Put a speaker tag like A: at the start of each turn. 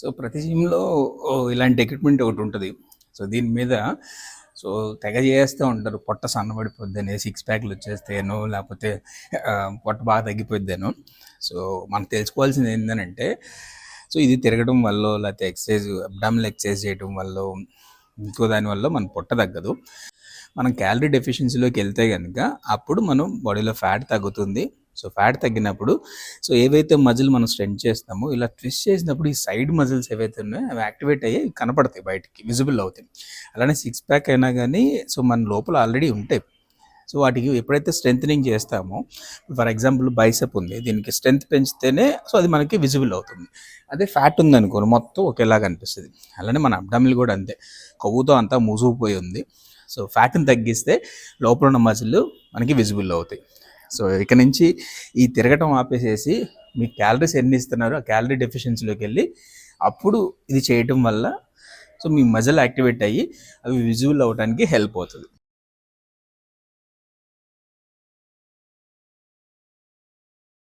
A: So ప్రతి జిమ్లో ఇలాంటి ఎక్విప్మెంట్ ఒకటి ఉంటుంది. సో దీని మీద సో తెగ చేస్తూ ఉంటారు. పొట్ట సన్నబడిపోద్దని సిక్స్ ప్యాక్లు వచ్చేస్తేనో లేకపోతే పొట్ట బాగా తగ్గిపోద్దాను సో మనం తెలుసుకోవాల్సింది ఏంటంటే సో ఇది తిరగడం వల్ల లేకపోతే ఎక్సర్సైజ్ అబ్డామిల్ ఎక్సర్సైజ్ చేయడం వల్ల ఇంకో దానివల్ల మన పొట్ట తగ్గదు. మనం క్యాలరీ డెఫిషియన్సీలోకి వెళ్తే కనుక అప్పుడు మనం బాడీలో ఫ్యాట్ తగ్గుతుంది. సో ఫ్యాట్ తగ్గినప్పుడు సో ఏవైతే మజిల్ మనం స్ట్రెంచ్ చేస్తామో ఇలా ట్విస్ట్ చేసినప్పుడు ఈ సైడ్ మజిల్స్ ఏవైతే ఉన్నాయో అవి యాక్టివేట్ అయ్యి కనపడతాయి బయటికి విజిబుల్ అవుతాయి. అలానే సిక్స్ ప్యాక్ అయినా కానీ సో మన లోపల ఆల్రెడీ ఉంటాయి. సో వాటికి ఎప్పుడైతే స్ట్రెంథనింగ్ చేస్తామో ఫర్ ఎగ్జాంపుల్ బైసెప్ ఉంది దీనికి స్ట్రెంత్ పెంచితేనే సో అది మనకి విజిబుల్ అవుతుంది. అదే ఫ్యాట్ ఉంది మొత్తం ఒకేలాగా అనిపిస్తుంది. అలానే మన అబ్డామిల్ కూడా అంతే కొవ్వుతో అంతా మూసుకుపోయి ఉంది. సో ఫ్యాట్ని తగ్గిస్తే లోపల ఉన్న మజిల్ మనకి విజిబుల్ అవుతాయి. సో ఇక నుంచి ఈ తిరగటం ఆపేసేసి మీ క్యాలరీస్ ఎన్ని ఇస్తున్నారో ఆ క్యాలరీ డెఫిషియన్సీలోకి వెళ్ళి అప్పుడు ఇది చేయటం వల్ల సో మీ మజిల్ యాక్టివేట్ అయ్యి అవి విజువల్ అవడానికి హెల్ప్ అవుతుంది.